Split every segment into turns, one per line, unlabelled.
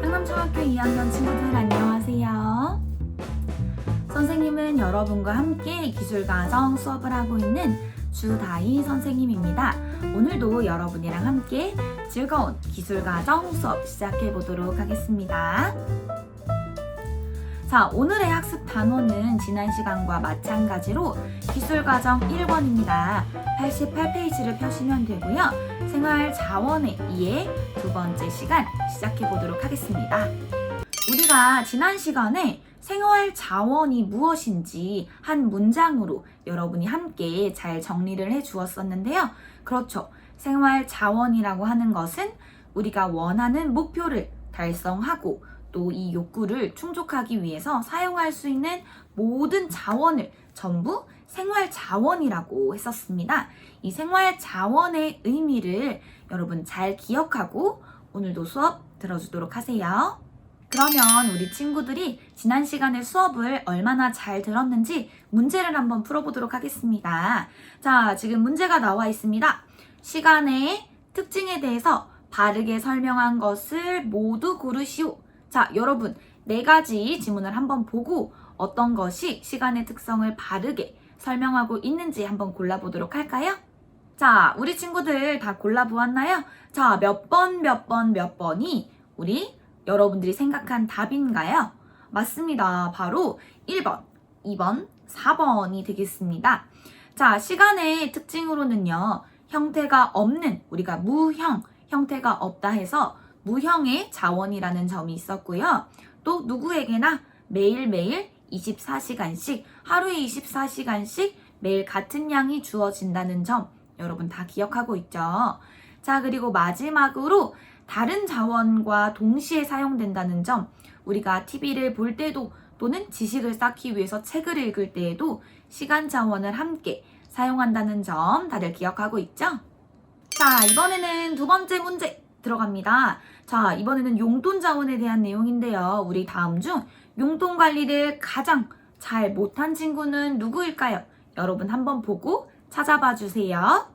상남중학교 2학년 친구들 안녕하세요. 선생님은 여러분과 함께 기술과정 수업을 하고 있는 주다희 선생님입니다. 오늘도 여러분이랑 함께 즐거운 기술과정 수업 시작해 보도록 하겠습니다. 자, 오늘의 학습 단원은 지난 시간과 마찬가지로 기술과정 1번입니다. 88페이지를 펴시면 되고요. 생활 자원에 의해 두 번째 시간 시작해 보도록 하겠습니다. 우리가 지난 시간에 생활 자원이 무엇인지 한 문장으로 여러분이 함께 잘 정리를 해 주었었는데요. 그렇죠. 생활 자원이라고 하는 것은 우리가 원하는 목표를 달성하고 또 이 욕구를 충족하기 위해서 사용할 수 있는 모든 자원을 전부 생활 자원이라고 했었습니다. 이 생활 자원의 의미를 여러분 잘 기억하고 오늘도 수업 들어주도록 하세요. 그러면 우리 친구들이 지난 시간에 수업을 얼마나 잘 들었는지 문제를 한번 풀어보도록 하겠습니다. 자, 지금 문제가 나와 있습니다. 시간의 특징에 대해서 바르게 설명한 것을 모두 고르시오. 자, 여러분, 네 가지 지문을 한번 보고 어떤 것이 시간의 특성을 바르게 설명하고 있는지 한번 골라보도록 할까요? 자, 우리 친구들 다 골라보았나요? 자, 몇 번, 몇 번, 몇 번이 우리 여러분들이 생각한 답인가요? 맞습니다. 바로 1번, 2번, 4번이 되겠습니다. 자, 시간의 특징으로는요, 형태가 없는, 우리가 무형, 형태가 없다 해서 무형의 자원이라는 점이 있었고요. 또 누구에게나 매일매일 24시간씩, 하루에 24시간씩 매일 같은 양이 주어진다는 점 여러분 다 기억하고 있죠? 자, 그리고 마지막으로 다른 자원과 동시에 사용된다는 점 우리가 TV를 볼 때도 또는 지식을 쌓기 위해서 책을 읽을 때에도 시간 자원을 함께 사용한다는 점 다들 기억하고 있죠? 자, 이번에는 두 번째 문제 들어갑니다. 자, 이번에는 용돈 자원에 대한 내용인데요. 우리 다음 중 용돈 관리를 가장 잘 못한 친구는 누구일까요? 여러분 한번 보고 찾아봐 주세요.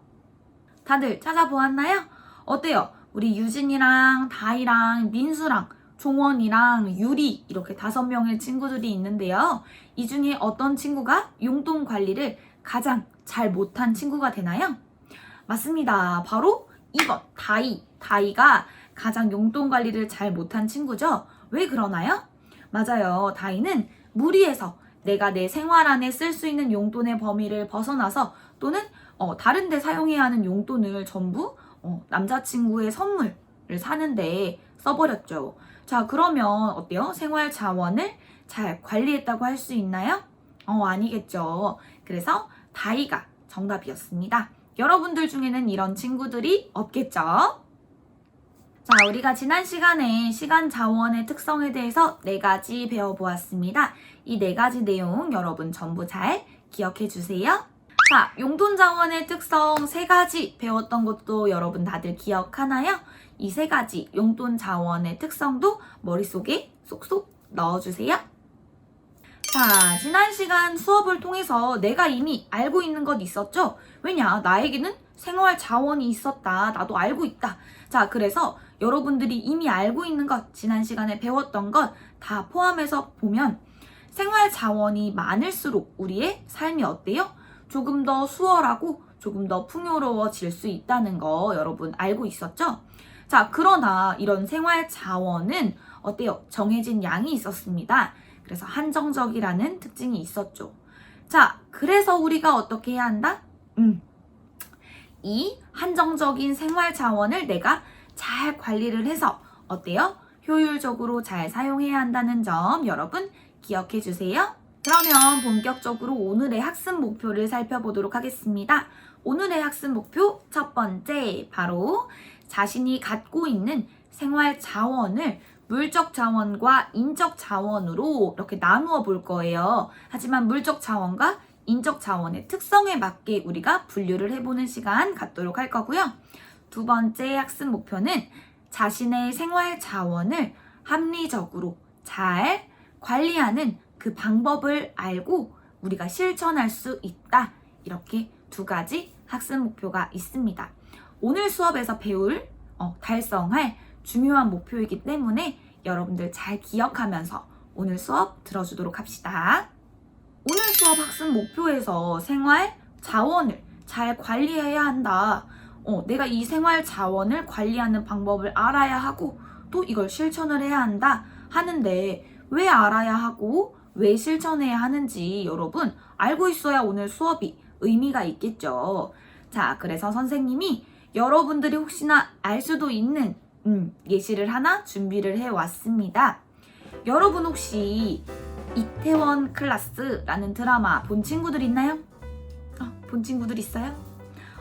다들 찾아보았나요? 어때요? 우리 유진이랑 다이랑 민수랑 종원이랑 유리 이렇게 다섯 명의 친구들이 있는데요. 이 중에 어떤 친구가 용돈 관리를 가장 잘 못한 친구가 되나요? 맞습니다. 바로 2번 다이. 다이가 가장 용돈 관리를 잘 못한 친구죠. 왜 그러나요? 맞아요. 다이는 무리해서 내가 내 생활 안에 쓸 수 있는 용돈의 범위를 벗어나서 또는 어, 다른 데 사용해야 하는 용돈을 전부 어, 남자친구의 선물을 사는데 써버렸죠. 자, 그러면 어때요? 생활 자원을 잘 관리했다고 할 수 있나요? 어, 아니겠죠. 그래서 다이가 정답이었습니다. 여러분들 중에는 이런 친구들이 없겠죠? 자, 우리가 지난 시간에 시간 자원의 특성에 대해서 네 가지 배워보았습니다. 이 네 가지 내용 여러분 전부 잘 기억해 주세요. 자, 용돈 자원의 특성 세 가지 배웠던 것도 여러분 다들 기억하나요? 이 세 가지 용돈 자원의 특성도 머릿속에 쏙쏙 넣어주세요. 자, 지난 시간 수업을 통해서 내가 이미 알고 있는 것 있었죠? 왜냐, 나에게는 생활 자원이 있었다. 나도 알고 있다. 자, 그래서 여러분들이 이미 알고 있는 것, 지난 시간에 배웠던 것 다 포함해서 보면 생활 자원이 많을수록 우리의 삶이 어때요? 조금 더 수월하고 조금 더 풍요로워질 수 있다는 거 여러분 알고 있었죠? 자, 그러나 이런 생활 자원은 어때요? 정해진 양이 있었습니다. 그래서 한정적이라는 특징이 있었죠. 자, 그래서 우리가 어떻게 해야 한다? 음. 이 한정적인 생활 자원을 내가 잘 관리를 해서 어때요? 효율적으로 잘 사용해야 한다는 점 여러분 기억해 주세요. 그러면 본격적으로 오늘의 학습 목표를 살펴보도록 하겠습니다. 오늘의 학습 목표 첫 번째 바로 자신이 갖고 있는 생활 자원을 물적 자원과 인적 자원으로 이렇게 나누어 볼 거예요. 하지만 물적 자원과 인적 자원의 특성에 맞게 우리가 분류를 해보는 시간 갖도록 할 거고요. 두 번째 학습 목표는 자신의 생활 자원을 합리적으로 잘 관리하는 그 방법을 알고 우리가 실천할 수 있다. 이렇게 두 가지 학습 목표가 있습니다. 오늘 수업에서 배울 어, 달성할 중요한 목표이기 때문에 여러분들 잘 기억하면서 오늘 수업 들어주도록 합시다. 오늘 수업 학습 목표에서 생활 자원을 잘 관리해야 한다. 어, 내가 이 생활 자원을 관리하는 방법을 알아야 하고 또 이걸 실천을 해야 한다 하는데 왜 알아야 하고 왜 실천해야 하는지 여러분 알고 있어야 오늘 수업이 의미가 있겠죠. 자, 그래서 선생님이 여러분들이 혹시나 알 수도 있는 음, 예시를 하나 준비를 해 왔습니다. 여러분 혹시 이태원 클라스라는 드라마 본 친구들 있나요? 어, 본 친구들 있어요?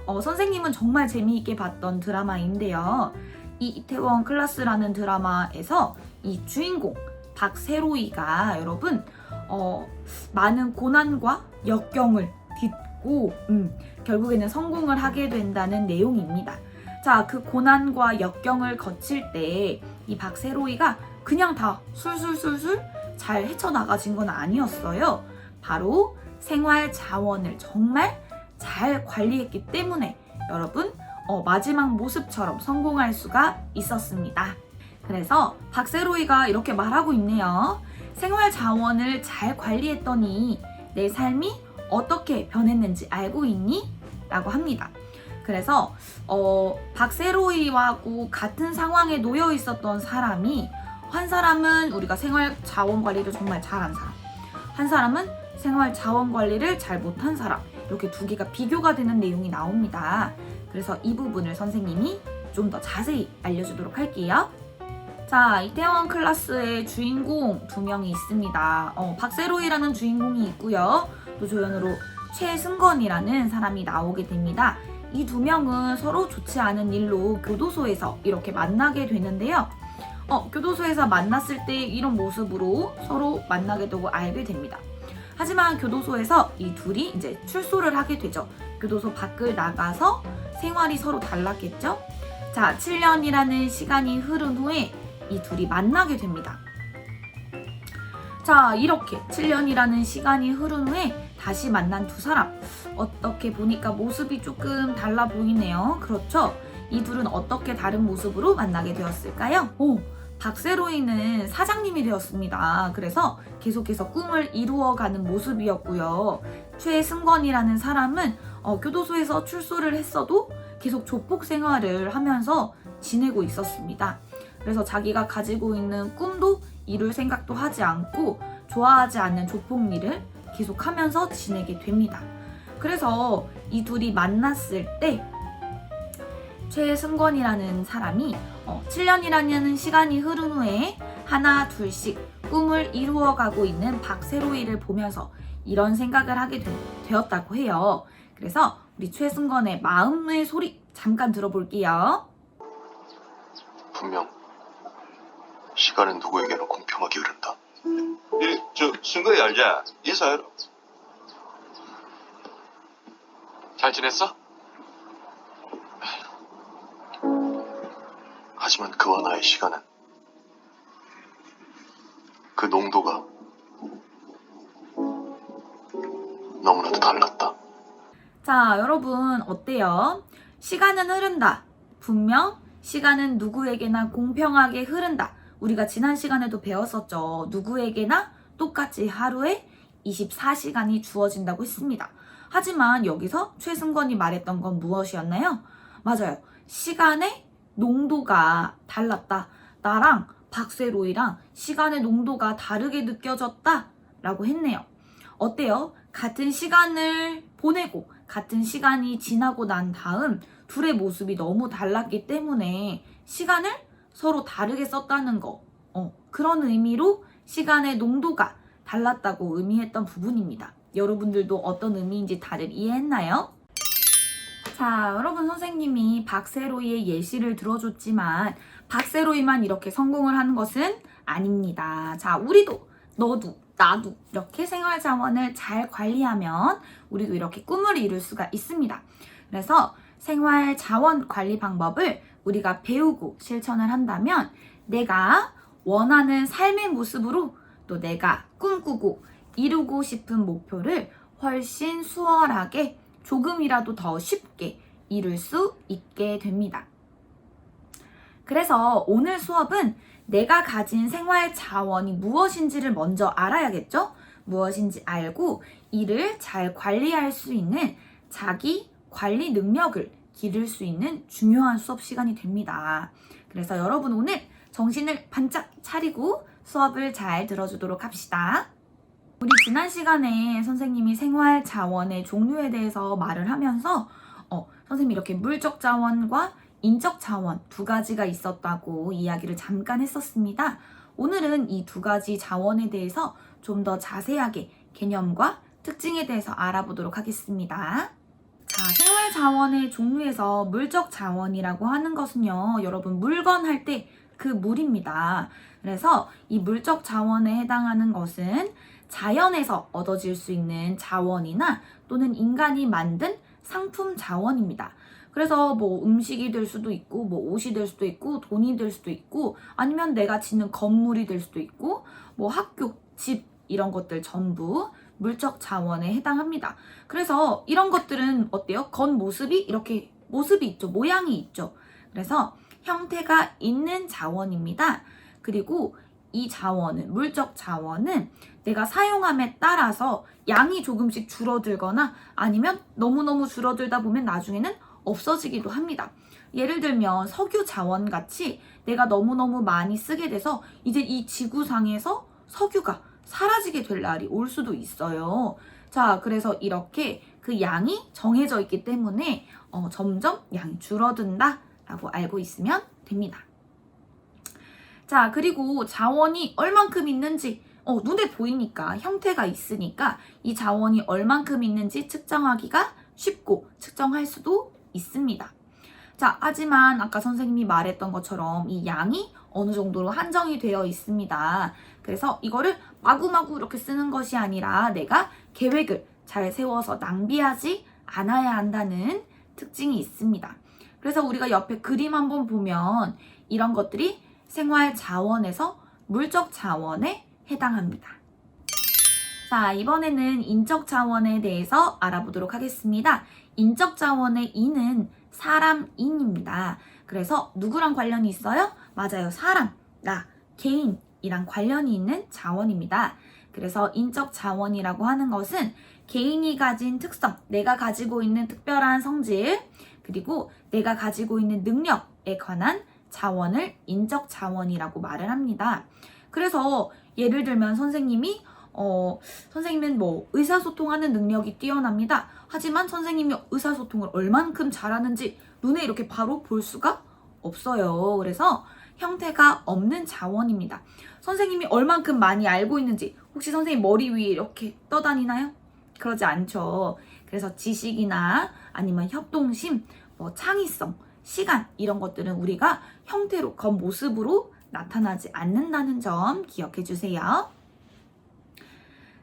어, 선생님은 정말 재미있게 봤던 드라마인데요. 이 이태원 클라스라는 드라마에서 이 주인공 박세로이가 여러분 어, 많은 고난과 역경을 딛고 음, 결국에는 성공을 하게 된다는 내용입니다. 자, 그 고난과 역경을 거칠 때 이 박세로이가 그냥 다 술술술술 잘 헤쳐나가진 건 아니었어요. 바로 생활 자원을 정말 잘 관리했기 때문에 여러분 어, 마지막 모습처럼 성공할 수가 있었습니다. 그래서 박세로이가 이렇게 말하고 있네요. 생활 자원을 잘 관리했더니 내 삶이 어떻게 변했는지 알고 있니? 라고 합니다. 그래서 어, 박세로이하고 같은 상황에 놓여 있었던 사람이 한 사람은 우리가 생활 자원 관리를 정말 잘한 사람, 한 사람은 생활 자원 관리를 잘 못한 사람 이렇게 두 개가 비교가 되는 내용이 나옵니다. 그래서 이 부분을 선생님이 좀 더 자세히 알려주도록 할게요. 자, 이태원 클라스의 주인공 두 명이 있습니다. 어, 박세로이라는 주인공이 있고요. 또 조연으로 최승건이라는 사람이 나오게 됩니다. 이 두 명은 서로 좋지 않은 일로 교도소에서 이렇게 만나게 되는데요. 어, 교도소에서 만났을 때 이런 모습으로 서로 만나게 되고 알게 됩니다. 하지만 교도소에서 이 둘이 이제 출소를 하게 되죠. 교도소 밖을 나가서 생활이 서로 달랐겠죠? 자, 7년이라는 시간이 흐른 후에 이 둘이 만나게 됩니다. 자, 이렇게 7년이라는 시간이 흐른 후에 다시 만난 두 사람. 어떻게 보니까 모습이 조금 달라 보이네요. 그렇죠? 이 둘은 어떻게 다른 모습으로 만나게 되었을까요? 오, 박세로이는 사장님이 되었습니다. 그래서 계속해서 꿈을 이루어가는 모습이었고요. 최승건이라는 사람은 어, 교도소에서 출소를 했어도 계속 조폭 생활을 하면서 지내고 있었습니다. 그래서 자기가 가지고 있는 꿈도 이룰 생각도 하지 않고 좋아하지 않는 조폭 일을 계속 하면서 지내게 됩니다. 그래서 이 둘이 만났을 때 최승건이라는 사람이 어, 7년이라는 시간이 흐른 후에 하나 둘씩 꿈을 이루어가고 있는 박세로이를 보면서 이런 생각을 하게 되, 되었다고 해요. 그래서 우리 최승건의 마음의 소리 잠깐 들어볼게요.
분명 시간은 누구에게나 공평하게 흐른다.
이, 저, 승거이 알자? 인사해라.
잘 지냈어? 하지만 그와 나의 시간은 그 농도가 너무나도 달랐다.
자, 여러분 어때요? 시간은 흐른다. 분명 시간은 누구에게나 공평하게 흐른다. 우리가 지난 시간에도 배웠었죠. 누구에게나 똑같이 하루에 24시간이 주어진다고 했습니다. 하지만 여기서 최승건이 말했던 건 무엇이었나요? 맞아요. 시간의 농도가 달랐다. 나랑 박세로이랑 시간의 농도가 다르게 느껴졌다. 라고 했네요. 어때요? 같은 시간을 보내고 같은 시간이 지나고 난 다음 둘의 모습이 너무 달랐기 때문에 시간을 서로 다르게 썼다는 거. 어, 그런 의미로 시간의 농도가 달랐다고 의미했던 부분입니다. 여러분들도 어떤 의미인지 다들 이해했나요? 자, 여러분 선생님이 박세로이의 예시를 들어줬지만 박세로이만 이렇게 성공을 하는 것은 아닙니다. 자, 우리도 너도 나도 이렇게 생활 자원을 잘 관리하면 우리도 이렇게 꿈을 이룰 수가 있습니다. 그래서 생활 자원 관리 방법을 우리가 배우고 실천을 한다면 내가 원하는 삶의 모습으로 또 내가 꿈꾸고 이루고 싶은 목표를 훨씬 수월하게 조금이라도 더 쉽게 이룰 수 있게 됩니다. 그래서 오늘 수업은 내가 가진 생활 자원이 무엇인지를 먼저 알아야겠죠? 무엇인지 알고 이를 잘 관리할 수 있는 자기 관리 능력을 기를 수 있는 중요한 수업 시간이 됩니다. 그래서 여러분 오늘 정신을 반짝 차리고 수업을 잘 들어주도록 합시다. 우리 지난 시간에 선생님이 생활 자원의 종류에 대해서 말을 하면서 어, 선생님이 이렇게 물적 자원과 인적 자원 두 가지가 있었다고 이야기를 잠깐 했었습니다. 오늘은 이 두 가지 자원에 대해서 좀 더 자세하게 개념과 특징에 대해서 알아보도록 하겠습니다. 자, 생활 자원의 종류에서 물적 자원이라고 하는 것은요, 여러분 물건 할 때 그 물입니다. 그래서 이 물적 자원에 해당하는 것은 자연에서 얻어질 수 있는 자원이나 또는 인간이 만든 상품 자원입니다. 그래서 뭐 음식이 될 수도 있고, 뭐 옷이 될 수도 있고, 돈이 될 수도 있고, 아니면 내가 짓는 건물이 될 수도 있고, 뭐 학교, 집, 이런 것들 전부 물적 자원에 해당합니다. 그래서 이런 것들은 어때요? 겉모습이 이렇게 모습이 있죠. 모양이 있죠. 그래서 형태가 있는 자원입니다. 그리고 이 자원은, 물적 자원은 내가 사용함에 따라서 양이 조금씩 줄어들거나 아니면 너무너무 줄어들다 보면 나중에는 없어지기도 합니다. 예를 들면 석유 자원 같이 내가 너무너무 많이 쓰게 돼서 이제 이 지구상에서 석유가 사라지게 될 날이 올 수도 있어요. 자, 그래서 이렇게 그 양이 정해져 있기 때문에 어, 점점 양이 줄어든다 라고 알고 있으면 됩니다. 자, 그리고 자원이 얼만큼 있는지 어, 눈에 보이니까 형태가 있으니까 이 자원이 얼만큼 있는지 측정하기가 쉽고 측정할 수도 있습니다. 자, 하지만 아까 선생님이 말했던 것처럼 이 양이 어느 정도로 한정이 되어 있습니다. 그래서 이거를 마구마구 이렇게 쓰는 것이 아니라 내가 계획을 잘 세워서 낭비하지 않아야 한다는 특징이 있습니다. 그래서 우리가 옆에 그림 한번 보면 이런 것들이 생활 자원에서 물적 자원에 해당합니다. 자, 이번에는 인적 자원에 대해서 알아보도록 하겠습니다. 인적 자원의 인은 사람 인입니다. 그래서 누구랑 관련이 있어요? 맞아요. 사람, 나, 개인이랑 관련이 있는 자원입니다. 그래서 인적 자원이라고 하는 것은 개인이 가진 특성, 내가 가지고 있는 특별한 성질, 그리고 내가 가지고 있는 능력에 관한 자원을 인적 자원이라고 말을 합니다. 그래서 예를 들면 선생님이 어, 선생님은 뭐 의사소통하는 능력이 뛰어납니다. 하지만 선생님이 의사소통을 얼만큼 잘하는지 눈에 이렇게 바로 볼 수가 없어요. 그래서 형태가 없는 자원입니다. 선생님이 얼만큼 많이 알고 있는지 혹시 선생님 머리 위에 이렇게 떠다니나요? 그러지 않죠. 그래서 지식이나 아니면 협동심, 뭐 창의성, 시간 이런 것들은 우리가 형태로 겉모습으로 나타나지 않는다는 점 기억해 주세요.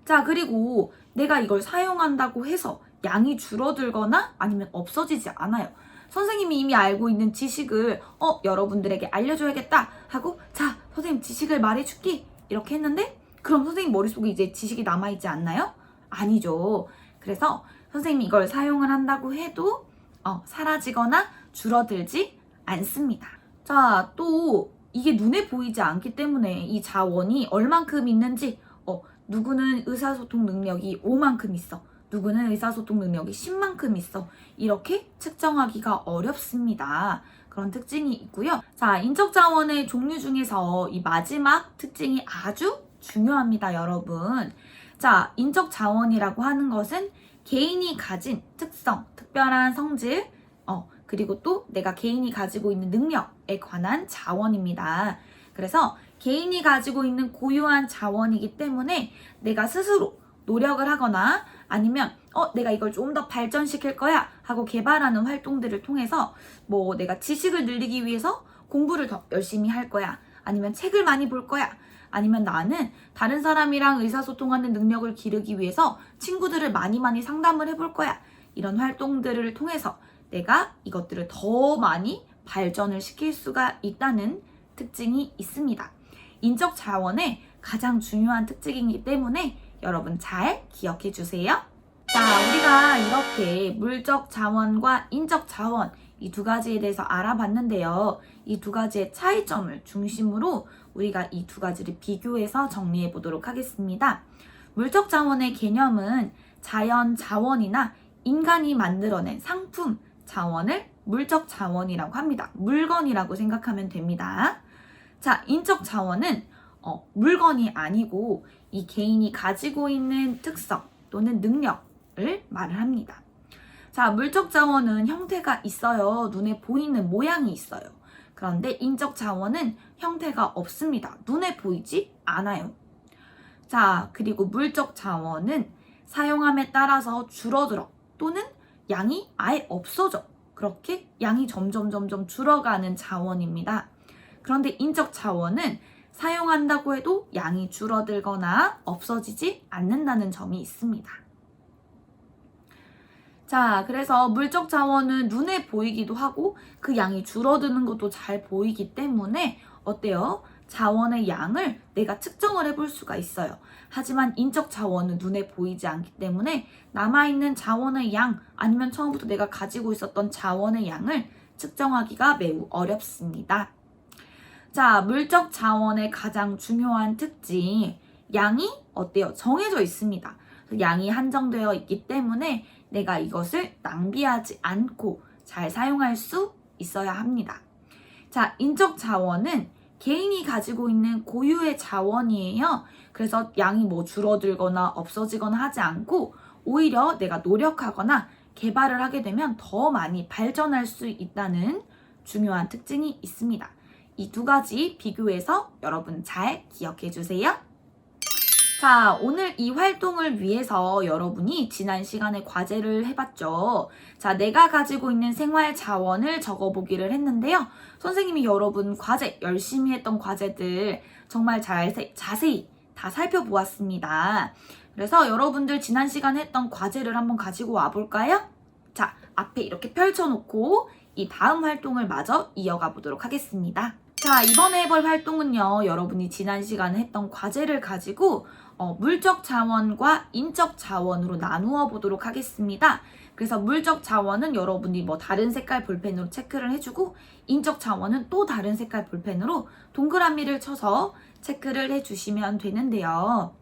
자, 그리고 내가 이걸 사용한다고 해서 양이 줄어들거나 아니면 없어지지 않아요. 선생님이 이미 알고 있는 지식을 어 여러분들에게 알려줘야겠다 하고 자 선생님 지식을 말해줄게 이렇게 했는데 그럼 선생님 머릿속에 이제 지식이 남아있지 않나요? 아니죠. 그래서 선생님이 이걸 사용을 한다고 해도 어, 사라지거나 줄어들지 않습니다. 자, 또 이게 눈에 보이지 않기 때문에 이 자원이 얼만큼 있는지 어, 누구는 의사소통 능력이 5만큼 있어. 누구는 의사소통 능력이 10만큼 있어. 이렇게 측정하기가 어렵습니다. 그런 특징이 있고요. 자, 인적 자원의 종류 중에서 이 마지막 특징이 아주 중요합니다, 여러분. 자, 인적 자원이라고 하는 것은 개인이 가진 특성, 특별한 성질, 어, 그리고 또 내가 개인이 가지고 있는 능력에 관한 자원입니다. 그래서 개인이 가지고 있는 고유한 자원이기 때문에 내가 스스로 노력을 하거나 아니면 어 내가 이걸 좀 더 발전시킬 거야 하고 개발하는 활동들을 통해서 뭐 내가 지식을 늘리기 위해서 공부를 더 열심히 할 거야 아니면 책을 많이 볼 거야 아니면 나는 다른 사람이랑 의사소통하는 능력을 기르기 위해서 친구들을 많이 많이 상담을 해볼 거야 이런 활동들을 통해서 내가 이것들을 더 많이 발전을 시킬 수가 있다는 특징이 있습니다. 인적 자원의 가장 중요한 특징이기 때문에 여러분 잘 기억해 주세요. 자, 우리가 이렇게 물적 자원과 인적 자원 이 두 가지에 대해서 알아봤는데요. 이 두 가지의 차이점을 중심으로 우리가 이 두 가지를 비교해서 정리해 보도록 하겠습니다. 물적 자원의 개념은 자연 자원이나 인간이 만들어낸 상품 자원을 물적 자원이라고 합니다. 물건이라고 생각하면 됩니다. 자, 인적 자원은 어, 물건이 아니고 이 개인이 가지고 있는 특성 또는 능력을 말을 합니다. 자, 물적 자원은 형태가 있어요. 눈에 보이는 모양이 있어요. 그런데 인적 자원은 형태가 없습니다. 눈에 보이지 않아요. 자, 그리고 물적 자원은 사용함에 따라서 줄어들어 또는 양이 아예 없어져. 그렇게 양이 점점 점점 줄어가는 자원입니다. 그런데 인적 자원은 사용한다고 해도 양이 줄어들거나 없어지지 않는다는 점이 있습니다. 자, 그래서 물적 자원은 눈에 보이기도 하고 그 양이 줄어드는 것도 잘 보이기 때문에 어때요? 자원의 양을 내가 측정을 해볼 수가 있어요. 하지만 인적 자원은 눈에 보이지 않기 때문에 남아있는 자원의 양 아니면 처음부터 내가 가지고 있었던 자원의 양을 측정하기가 매우 어렵습니다. 자, 물적 자원의 가장 중요한 특징, 양이 어때요? 정해져 있습니다. 양이 한정되어 있기 때문에 내가 이것을 낭비하지 않고 잘 사용할 수 있어야 합니다. 자, 인적 자원은 개인이 가지고 있는 고유의 자원이에요. 그래서 양이 뭐 줄어들거나 없어지거나 하지 않고 오히려 내가 노력하거나 개발을 하게 되면 더 많이 발전할 수 있다는 중요한 특징이 있습니다. 이 두 가지 비교해서 여러분 잘 기억해 주세요. 자, 오늘 이 활동을 위해서 여러분이 지난 시간에 과제를 해봤죠. 자, 내가 가지고 있는 생활 자원을 적어보기를 했는데요. 선생님이 여러분 과제, 열심히 했던 과제들 정말 잘, 자세히 다 살펴보았습니다. 그래서 여러분들 지난 시간에 했던 과제를 한번 가지고 와볼까요? 자, 앞에 이렇게 펼쳐놓고 이 다음 활동을 마저 이어가 보도록 하겠습니다. 자, 이번에 해볼 활동은요, 여러분이 지난 시간에 했던 과제를 가지고 어, 물적 자원과 인적 자원으로 나누어 보도록 하겠습니다. 그래서 물적 자원은 여러분이 뭐 다른 색깔 볼펜으로 체크를 해주고 인적 자원은 또 다른 색깔 볼펜으로 동그라미를 쳐서 체크를 해주시면 되는데요.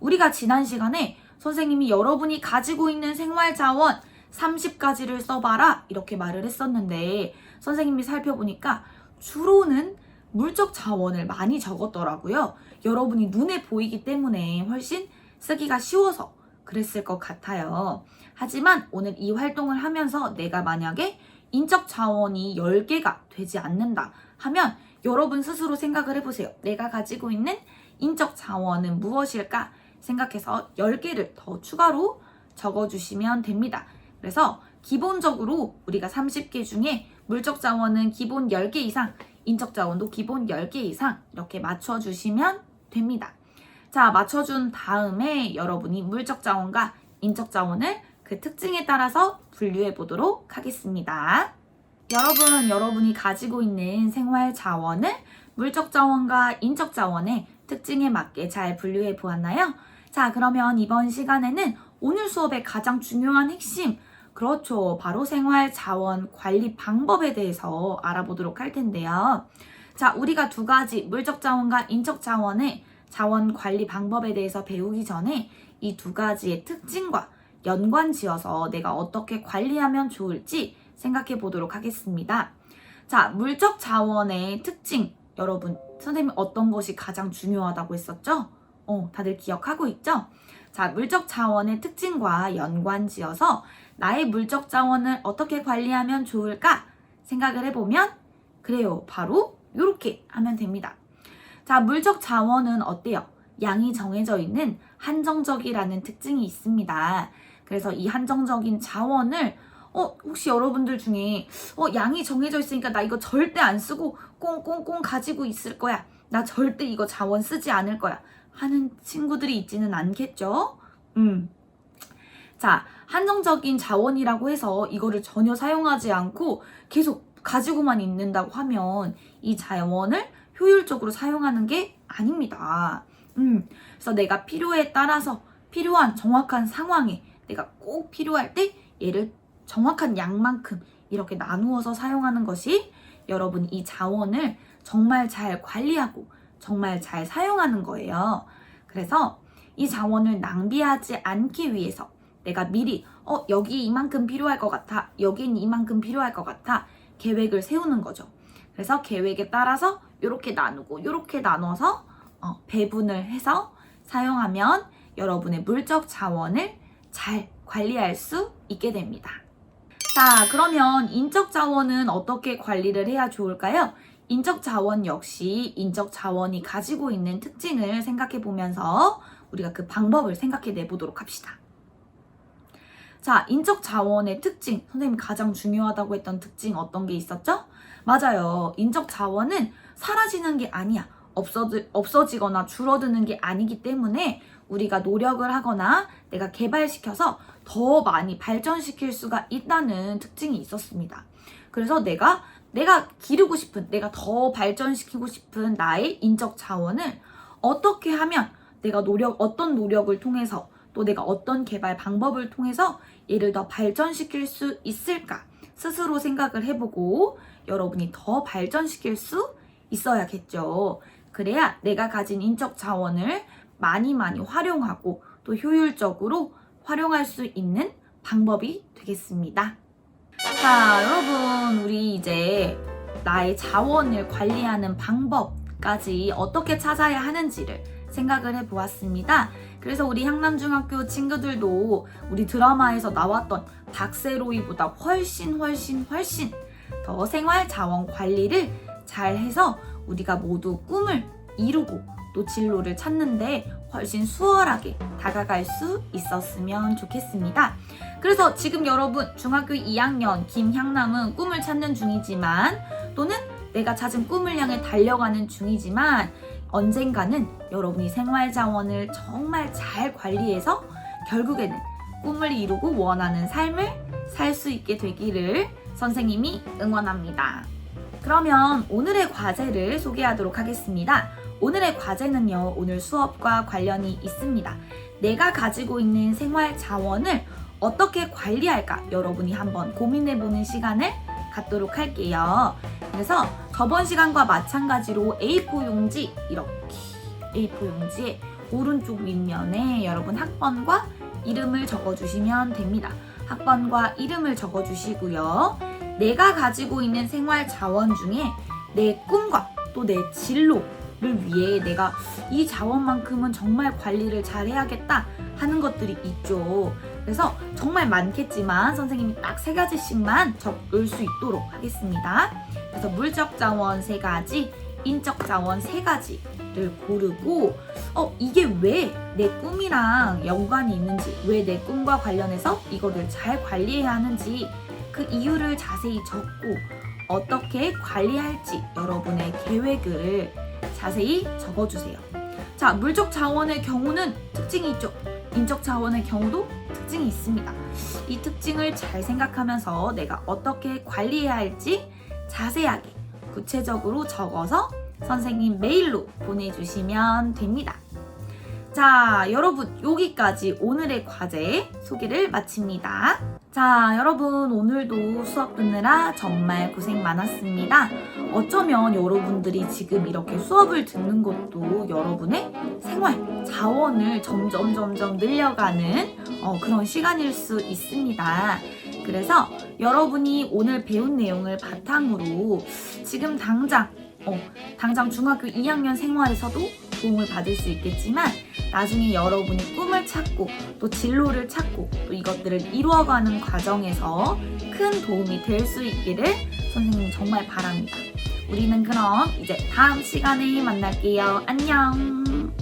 우리가 지난 시간에 선생님이 여러분이 가지고 있는 생활 자원 30가지를 써봐라 이렇게 말을 했었는데 선생님이 살펴보니까 주로는 물적 자원을 많이 적었더라고요. 여러분이 눈에 보이기 때문에 훨씬 쓰기가 쉬워서 그랬을 것 같아요. 하지만 오늘 이 활동을 하면서 내가 만약에 인적 자원이 10개가 되지 않는다 하면 여러분 스스로 생각을 해보세요. 내가 가지고 있는 인적 자원은 무엇일까 생각해서 10개를 더 추가로 적어주시면 됩니다. 그래서 기본적으로 우리가 30개 중에 물적 자원은 기본 10개 이상, 인적 자원도 기본 10개 이상 이렇게 맞춰주시면 됩니다. 자, 맞춰준 다음에 여러분이 물적 자원과 인적 자원을 그 특징에 따라서 분류해 보도록 하겠습니다. 여러분, 여러분이 가지고 있는 생활 자원을 물적 자원과 인적 자원의 특징에 맞게 잘 분류해 보았나요? 자, 그러면 이번 시간에는 오늘 수업의 가장 중요한 핵심, 그렇죠. 바로 생활 자원 관리 방법에 대해서 알아보도록 할 텐데요. 자, 우리가 두 가지 물적 자원과 인적 자원의 자원 관리 방법에 대해서 배우기 전에 이 두 가지의 특징과 연관 지어서 내가 어떻게 관리하면 좋을지 생각해 보도록 하겠습니다. 자, 물적 자원의 특징. 여러분, 선생님이 어떤 것이 가장 중요하다고 했었죠? 어, 다들 기억하고 있죠? 자, 물적 자원의 특징과 연관 지어서 나의 물적 자원을 어떻게 관리하면 좋을까 생각을 해보면 그래요. 바로 이렇게 하면 됩니다. 자, 물적 자원은 어때요? 양이 정해져 있는 한정적이라는 특징이 있습니다. 그래서 이 한정적인 자원을 어, 혹시 여러분들 중에 어, 양이 정해져 있으니까 나 이거 절대 안 쓰고 꽁꽁꽁 가지고 있을 거야. 나 절대 이거 자원 쓰지 않을 거야. 하는 친구들이 있지는 않겠죠? 음. 자, 한정적인 자원이라고 해서 이거를 전혀 사용하지 않고 계속 가지고만 있는다고 하면 이 자원을 효율적으로 사용하는 게 아닙니다. 음, 그래서 내가 필요에 따라서 필요한 정확한 상황에 내가 꼭 필요할 때 얘를 정확한 양만큼 이렇게 나누어서 사용하는 것이 여러분 이 자원을 정말 잘 관리하고 정말 잘 사용하는 거예요. 그래서 이 자원을 낭비하지 않기 위해서 내가 미리 어 여기 이만큼 필요할 것 같아 여긴 이만큼 필요할 것 같아 계획을 세우는 거죠. 그래서 계획에 따라서 이렇게 나누고 이렇게 나눠서 어, 배분을 해서 사용하면 여러분의 물적 자원을 잘 관리할 수 있게 됩니다. 자, 그러면 인적 자원은 어떻게 관리를 해야 좋을까요? 인적 자원 역시 인적 자원이 가지고 있는 특징을 생각해 보면서 우리가 그 방법을 생각해 내보도록 합시다. 자, 인적 자원의 특징. 선생님이 가장 중요하다고 했던 특징 어떤 게 있었죠? 맞아요. 인적 자원은 사라지는 게 아니야. 없어지, 없어지거나 줄어드는 게 아니기 때문에 우리가 노력을 하거나 내가 개발시켜서 더 많이 발전시킬 수가 있다는 특징이 있었습니다. 그래서 내가 내가 기르고 싶은, 내가 더 발전시키고 싶은 나의 인적 자원을 어떻게 하면 내가 노력, 어떤 노력을 통해서 또 내가 어떤 개발 방법을 통해서 얘를 더 발전시킬 수 있을까 스스로 생각을 해보고 여러분이 더 발전시킬 수 있어야겠죠. 그래야 내가 가진 인적 자원을 많이 많이 활용하고 또 효율적으로 활용할 수 있는 방법이 되겠습니다. 자, 여러분, 우리 이제 나의 자원을 관리하는 방법까지 어떻게 찾아야 하는지를 생각을 해 보았습니다. 그래서 우리 향남중학교 친구들도 우리 드라마에서 나왔던 박세로이보다 훨씬 훨씬 훨씬 더 생활 자원 관리를 잘 해서 우리가 모두 꿈을 이루고 또 진로를 찾는데 훨씬 수월하게 다가갈 수 있었으면 좋겠습니다. 그래서 지금 여러분 중학교 2학년 김향남은 꿈을 찾는 중이지만 또는 내가 찾은 꿈을 향해 달려가는 중이지만 언젠가는 여러분이 생활 자원을 정말 잘 관리해서 결국에는 꿈을 이루고 원하는 삶을 살 수 있게 되기를 선생님이 응원합니다. 그러면 오늘의 과제를 소개하도록 하겠습니다. 오늘의 과제는요, 오늘 수업과 관련이 있습니다. 내가 가지고 있는 생활 자원을 어떻게 관리할까 여러분이 한번 고민해보는 시간을 갖도록 할게요. 그래서 저번 시간과 마찬가지로 A4 용지 이렇게 A4 용지에 오른쪽 윗면에 여러분 학번과 이름을 적어주시면 됩니다. 학번과 이름을 적어주시고요. 내가 가지고 있는 생활 자원 중에 내 꿈과 또 내 진로를 위해 내가 이 자원만큼은 정말 관리를 잘 해야겠다 하는 것들이 있죠. 그래서 정말 많겠지만 선생님이 딱 세 가지씩만 적을 수 있도록 하겠습니다. 그래서 물적 자원 세 가지, 인적 자원 세 가지를 고르고 어 이게 왜 내 꿈이랑 연관이 있는지, 왜 내 꿈과 관련해서 이거를 잘 관리해야 하는지 그 이유를 자세히 적고 어떻게 관리할지 여러분의 계획을 자세히 적어주세요. 자, 물적 자원의 경우는 특징이 있죠. 인적 자원의 경우도 특징이 있습니다. 이 특징을 잘 생각하면서 내가 어떻게 관리해야 할지 자세하게 구체적으로 적어서 선생님 메일로 보내주시면 됩니다. 자, 여러분, 여기까지 오늘의 과제 소개를 마칩니다. 자, 여러분, 오늘도 수업 듣느라 정말 고생 많았습니다. 어쩌면 여러분들이 지금 이렇게 수업을 듣는 것도 여러분의 생활, 자원을 점점 점점 늘려가는 어, 그런 시간일 수 있습니다. 그래서 여러분이 오늘 배운 내용을 바탕으로 지금 당장, 어, 당장 중학교 2학년 생활에서도 도움을 받을 수 있겠지만 나중에 여러분이 꿈을 찾고 또 진로를 찾고 또 이것들을 이루어가는 과정에서 큰 도움이 될 수 있기를 선생님 정말 바랍니다. 우리는 그럼 이제 다음 시간에 만날게요. 안녕!